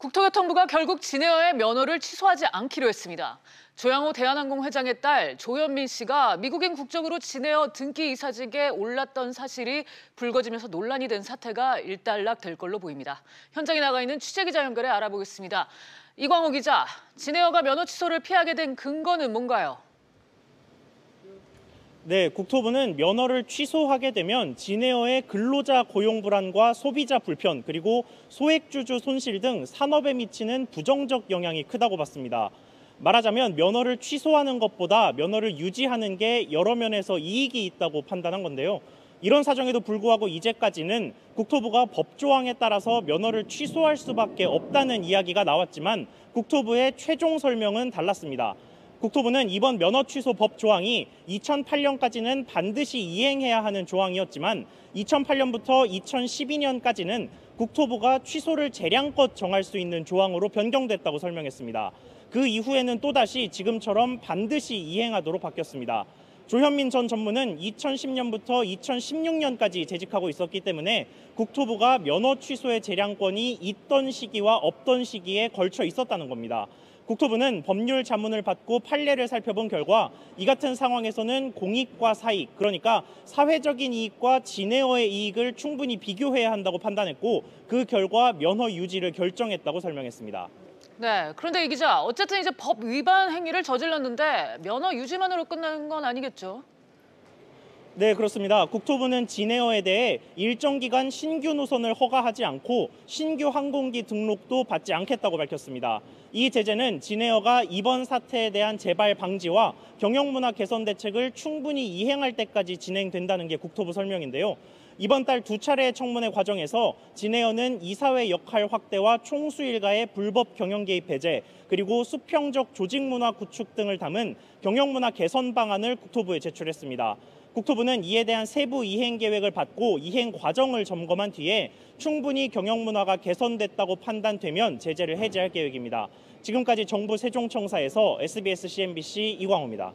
국토교통부가 결국 진에어의 면허를 취소하지 않기로 했습니다. 조양호 대한항공 회장의 딸 조현민 씨가 미국인 국적으로 진에어 등기 이사직에 올랐던 사실이 불거지면서 논란이 된 사태가 일단락 될 걸로 보입니다. 현장에 나가 있는 취재기자 연결해 알아보겠습니다. 이광호 기자, 진에어가 면허 취소를 피하게 된 근거는 뭔가요? 네, 국토부는 면허를 취소하게 되면 진에어의 근로자 고용 불안과 소비자 불편 그리고 소액주주 손실 등 산업에 미치는 부정적 영향이 크다고 봤습니다. 말하자면 면허를 취소하는 것보다 면허를 유지하는 게 여러 면에서 이익이 있다고 판단한 건데요. 이런 사정에도 불구하고 이제까지는 국토부가 법조항에 따라서 면허를 취소할 수밖에 없다는 이야기가 나왔지만 국토부의 최종 설명은 달랐습니다. 국토부는 이번 면허 취소 법 조항이 2008년까지는 반드시 이행해야 하는 조항이었지만 2008년부터 2012년까지는 국토부가 취소를 재량껏 정할 수 있는 조항으로 변경됐다고 설명했습니다. 그 이후에는 또다시 지금처럼 반드시 이행하도록 바뀌었습니다. 조현민 전 전무는 2010년부터 2016년까지 재직하고 있었기 때문에 국토부가 면허 취소의 재량권이 있던 시기와 없던 시기에 걸쳐 있었다는 겁니다. 국토부는 법률 자문을 받고 판례를 살펴본 결과 이 같은 상황에서는 공익과 사익, 그러니까 사회적인 이익과 진에어의 이익을 충분히 비교해야 한다고 판단했고 그 결과 면허 유지를 결정했다고 설명했습니다. 네, 그런데 이 기자, 어쨌든 이제 법 위반 행위를 저질렀는데 면허 유지만으로 끝나는 건 아니겠죠? 네, 그렇습니다. 국토부는 진에어에 대해 일정 기간 신규 노선을 허가하지 않고 신규 항공기 등록도 받지 않겠다고 밝혔습니다. 이 제재는 진에어가 이번 사태에 대한 재발 방지와 경영 문화 개선 대책을 충분히 이행할 때까지 진행된다는 게 국토부 설명인데요. 이번 달 두 차례의 청문회 과정에서 진에어는 이사회 역할 확대와 총수 일가의 불법 경영 개입 배제 그리고 수평적 조직 문화 구축 등을 담은 경영 문화 개선 방안을 국토부에 제출했습니다. 국토부는 이에 대한 세부 이행 계획을 받고 이행 과정을 점검한 뒤에 충분히 경영 문화가 개선됐다고 판단되면 제재를 해제할 계획입니다. 지금까지 정부 세종청사에서 SBS CNBC 이광호입니다.